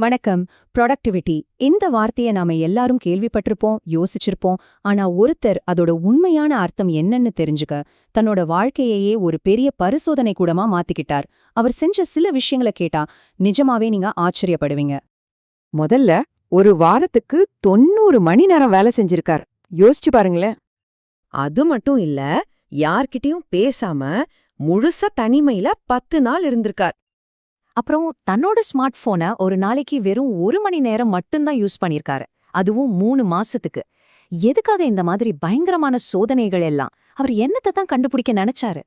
வணக்கம். ப்ரொடக்டிவிட்டி இந்த வார்த்தையை நாம எல்லாரும் கேள்விப்பட்டிருப்போம் யோசிச்சிருப்போம். ஆனா ஒருத்தர் அதோட உண்மையான அர்த்தம் என்னன்னு தெரிஞ்சுக்க தன்னோட வாழ்க்கையையே ஒரு பெரிய பரிசோதனை கூடமா மாத்திக்கிட்டார். அவர் செஞ்ச சில விஷயங்களை கேட்டா நிஜமாவே நீங்க ஆச்சரியப்படுவீங்க. முதல்ல ஒரு வாரத்துக்கு தொண்ணூறு மணி நேரம் வேலை செஞ்சிருக்கார். யோசிச்சு பாருங்களேன். அது மட்டும் இல்ல யார்கிட்டயும் பேசாம முழுசா தனிமையில பத்து நாள் இருந்திருக்கார். அப்புறம் தன்னோட ஸ்மார்ட் போனை ஒரு நாளைக்கு வெறும் ஒரு மணி நேரம் மட்டும்தான் யூஸ் பண்ணிருக்காரு அதுவும் மூணு மாசத்துக்கு. எதுக்காக இந்த மாதிரி பயங்கரமான சோதனைகள் எல்லாம்? அவர் என்னத்தை தான் கண்டுபிடிக்க நினைச்சாரு?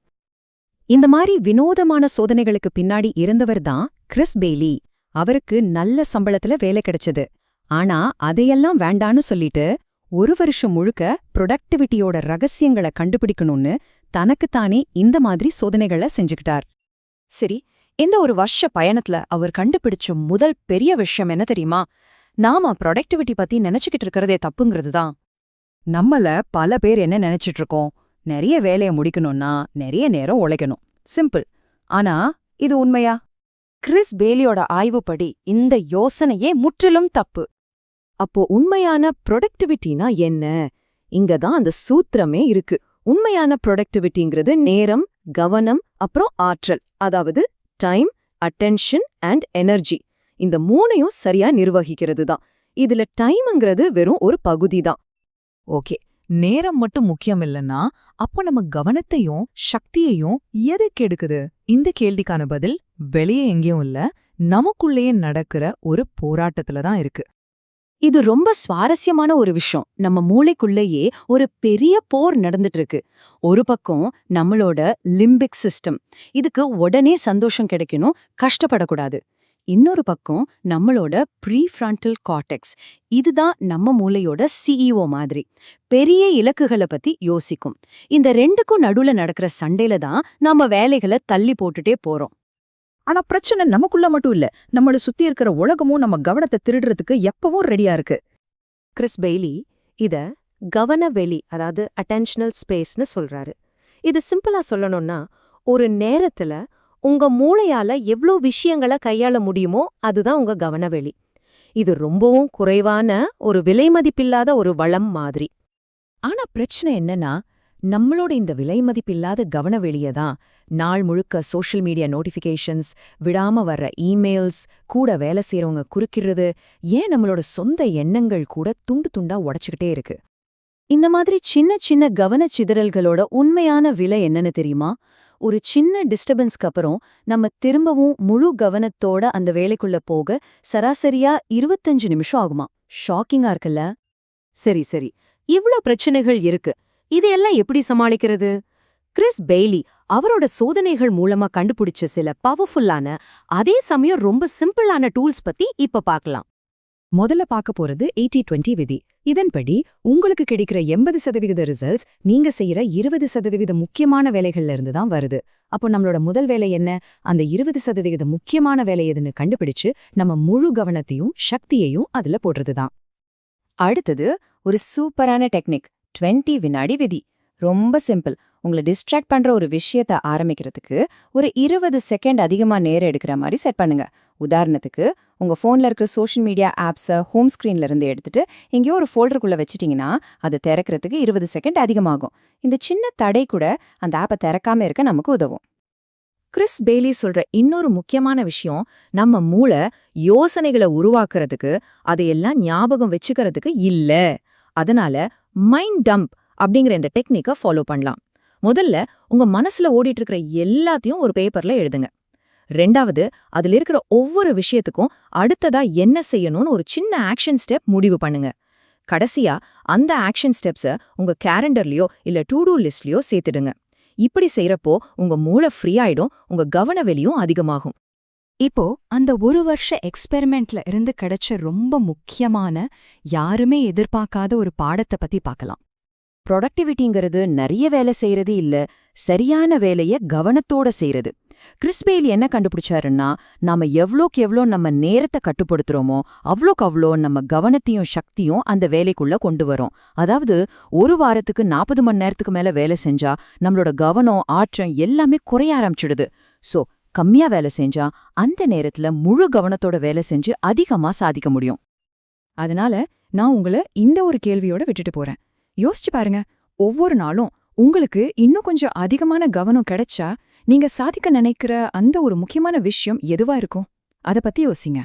இந்த மாதிரி வினோதமான சோதனைகளுக்கு பின்னாடி இருந்தவர் தான் கிறிஸ் பெய்லி அவருக்கு நல்ல சம்பளத்துல வேலை கிடைச்சது. ஆனா அதையெல்லாம் வேண்டான்னு சொல்லிட்டு ஒரு வருஷம் முழுக்க ப்ரொடக்டிவிட்டியோட ரகசியங்களை கண்டுபிடிக்கணும்னு தனக்குத்தானே இந்த மாதிரி சோதனைகளை செஞ்சுக்கிட்டார். சரி இந்த ஒரு வருஷ பயணத்துல அவர் கண்டுபிடிச்ச முதல் பெரிய விஷயம் என்ன தெரியுமா? நாம ப்ரொடக்டிவிட்டி பத்தி நினைச்சுக்கிட்டு இருக்கிறதே தப்புங்கிறது தான் நம்மள பல பேர் என்ன நினைச்சிட்டு இருக்கோம்? நிறைய வேலைய முடிக்கணும்னா நிறைய நேரம் உழைக்கணும். சிம்பிள். ஆனா இது உண்மையா? கிறிஸ் பேலியோட ஆய்வுப்படி இந்த யோசனையே முற்றிலும் தப்பு. அப்போ உண்மையான ப்ரொடக்டிவிட்டினா என்ன? இங்க தான் அந்த சூத்திரமே இருக்கு. உண்மையான ப்ரொடக்டிவிட்டிங்கிறது நேரம் கவனம் அப்புறம் ஆற்றல். அதாவது டைம் அட்டென்ஷன் அண்ட் எனர்ஜி இந்த மூணையும் சரியா நிர்வகிக்கிறது தான் இதுல டைம்ங்கிறது வெறும் ஒரு பகுதி தான் ஓகே நேரம் மட்டும் முக்கியம் இல்லைன்னா அப்ப நம்ம கவனத்தையும் சக்தியையும் எது கெடுக்குது இந்த கேள்விக்கான பதில் வெளியே எங்கேயும் இல்ல நமக்குள்ளேயே நடக்கிற ஒரு போராட்டத்துல தான் இருக்கு. இது ரொம்ப சுவாரஸ்யமான ஒரு விஷயம். நம்ம மூளைக்குள்ளேயே ஒரு பெரிய போர் நடந்துட்டு இருக்கு ஒரு பக்கம் நம்மளோட லிம்பிக் சிஸ்டம். இதுக்கு உடனே சந்தோஷம் கிடைக்கணும் கஷ்டப்படக்கூடாது. இன்னொரு பக்கம் நம்மளோட ப்ரீஃப்ரான்டல் கார்டெக்ஸ். இதுதான் நம்ம மூளையோட சிஇஓ மாதிரி. பெரிய இலக்குகளை பத்தி யோசிக்கும். இந்த ரெண்டுக்கும் நடுவுல நடக்கிற சண்டையில தான் நாம வேலைகளை தள்ளி போட்டுட்டே போறோம். ஆனா பிரச்சனை நமக்குள்ள மட்டும் இல்ல நம்மள சுத்தி இருக்கிற உலகமும் நம்ம கவனத்தை திருடுறதுக்கு எப்பவும் ரெடியா இருக்கு. கிறிஸ் பெய்லி இத கவனவெளி அதாவது அட்டென்ஷனல் ஸ்பேஸ்னு சொல்றாரு. இது சிம்பிளா சொல்லணும்னா ஒரு நேரத்துல உங்க மூளையால எவ்ளோ விஷயங்களை கையாள முடியுமோ அதுதான் உங்க கவனவெளி. இது ரொம்பவும் குறைவான ஒரு விலைமதிப்பில்லாத ஒரு வளம் மாதிரி. ஆனா பிரச்சனை என்னன்னா நம்மளோட இந்த விலை மதிப்பில்லாத கவனவெளிய தான் நாள் முழுக்க சோஷியல் மீடியா நோட்டிஃபிகேஷன்ஸ் விடாம வர்ற இமெயில்ஸ் கூட வேலை செய்றவங்க குறுக்கிறது ஏன் நம்மளோட சொந்த எண்ணங்கள் கூட துண்டு துண்டா உடச்சுக்கிட்டே இருக்கு? இந்த மாதிரி சின்ன சின்ன கவனச்சிதறல்களோட உண்மையான விலை என்னன்னு தெரியுமா? ஒரு சின்ன டிஸ்டர்பன்ஸ்க்கு அப்புறம் நம்ம திரும்பவும் முழு கவனத்தோட அந்த வேலைக்குள்ள போக சராசரியா இருபத்தஞ்சு நிமிஷம் ஆகுமா? ஷாக்கிங்கா இருக்குல்ல? சரி சரி. இவ்ளோ பிரச்சனைகள் இருக்கு. இதையெல்லாம் எப்படி சமாளிக்கிறது? கிறிஸ் பெய்லி அவரோட சோதனைகள் மூலமா கண்டுபிடிச்ச சில பவர்ஃபுல்லான அதே சமயம் ரொம்ப சிம்பிளான டூல்ஸ் பத்தி இப்ப பார்க்கலாம் முதல்ல பார்க்க போறது எயிட்டி டுவெண்ட்டி விதி. இதன்படி உங்களுக்கு கிடைக்கிற எண்பது சதவிகித ரிசல்ட்ஸ் நீங்க செய்யற இருபது சதவிகித முக்கியமான வேலைகள்ல இருந்து தான் வருது. அப்போ நம்மளோட முதல் வேலை என்ன? அந்த இருபது சதவிகித முக்கியமான வேலை எதுன்னு கண்டுபிடிச்சு நம்ம முழு கவனத்தையும் சக்தியையும் அதுல போடுறதுதான் அடுத்தது ஒரு சூப்பரான டெக்னிக். 20 வினாடி விதி. ரொம்ப சிம்பிள். உங்களை டிஸ்ட்ராக்ட் பண்ற ஒரு விஷயத்த ஆரம்பிக்கிறதுக்கு ஒரு இருபது செகண்ட் அதிகமா நேரம் எடுக்கிற மாதிரி செட் பண்ணுங்க. உதாரணத்துக்கு உங்க ஃபோன்ல இருக்கிற சோஷியல் மீடியா ஆப்ஸை ஹோம் ஸ்கிரீன்ல இருந்து எடுத்துட்டு எங்கேயோ ஒரு ஃபோல்டருக்குள்ள வச்சிட்டிங்கன்னா அதை திறக்கிறதுக்கு இருபது செகண்ட் அதிகமாகும். இந்த சின்ன தடை கூட அந்த ஆப்பை திறக்காம இருக்க நமக்கு உதவும். கிறிஸ் பெய்லி சொல்ற இன்னொரு முக்கியமான விஷயம் நம்ம மூளை யோசனைகளை உருவாக்குறதுக்கு அதையெல்லாம் ஞாபகம் வச்சுக்கிறதுக்கு இல்ல. அதனால மைண்ட் டம்ப் அப்படிங்கிற இந்த டெக்னிக்கை ஃபாலோ பண்ணலாம். முதல்ல உங்க மனசுல ஓடிட்டு இருக்கிற எல்லாத்தையும் ஒரு பேப்பர்ல எழுதுங்க. ரெண்டாவது அதுல இருக்கிற ஒவ்வொரு விஷயத்துக்கும் அடுத்ததா என்ன செய்யணும்னு ஒரு சின்ன ஆக்ஷன் ஸ்டெப் முடிவு பண்ணுங்க. கடைசியா அந்த ஆக்ஷன் ஸ்டெப்ஸ உங்க கேலண்டர்லயோ இல்ல டூ டூ லிஸ்ட்லயோ சேர்த்துடுங்க. இப்படி செய்யறப்போ உங்க மூளை ஃப்ரீ ஆயிடும் உங்க கவனவெளியும் அதிகமாகும். இப்போ அந்த ஒரு வருஷ எக்ஸ்பெரிமெண்ட்ல இருந்து கிடைச்ச ரொம்ப முக்கியமான யாருமே எதிர்பார்க்காத ஒரு பாடத்தை பத்தி பார்க்கலாம். ப்ரொடக்டிவிட்டிங்கிறது நிறைய வேலை செய்யறது இல்ல சரியான வேலைய கவனத்தோட செய்யறது. கிறிஸ்பெயில் என்ன கண்டுபிடிச்சாருன்னா நாம எவ்ளோக்கு எவ்ளோ நம்ம நேரத்தை கட்டுப்படுத்துறோமோ அவ்ளோக்கு அவ்வளோ நம்ம கவனத்தையும் சக்தியும் அந்த வேலைக்குள்ள கொண்டு வரோம். அதாவது ஒரு வாரத்துக்கு நாற்பது மணி நேரத்துக்கு மேல வேலை செஞ்சா நம்மளோட கவனம் ஆற்றம் எல்லாமே குறைய ஆரம்பிச்சிடுது. சோ கம்மியா வேலை செஞ்சா அந்த நேரத்துல முழு கவனத்தோட வேலை செஞ்சு அதிகமா சாதிக்க முடியும். அதனால நான் உங்கள இந்த ஒரு கேள்வியோட விட்டுட்டு போறேன். யோசிச்சு பாருங்க ஒவ்வொரு நாளும் உங்களுக்கு இன்னும் கொஞ்சம் அதிகமான கவனம் கிடைச்சா நீங்க சாதிக்க நினைக்கிற அந்த ஒரு முக்கியமான விஷயம் எதுவா இருக்கும்? அத பத்தி யோசிங்க.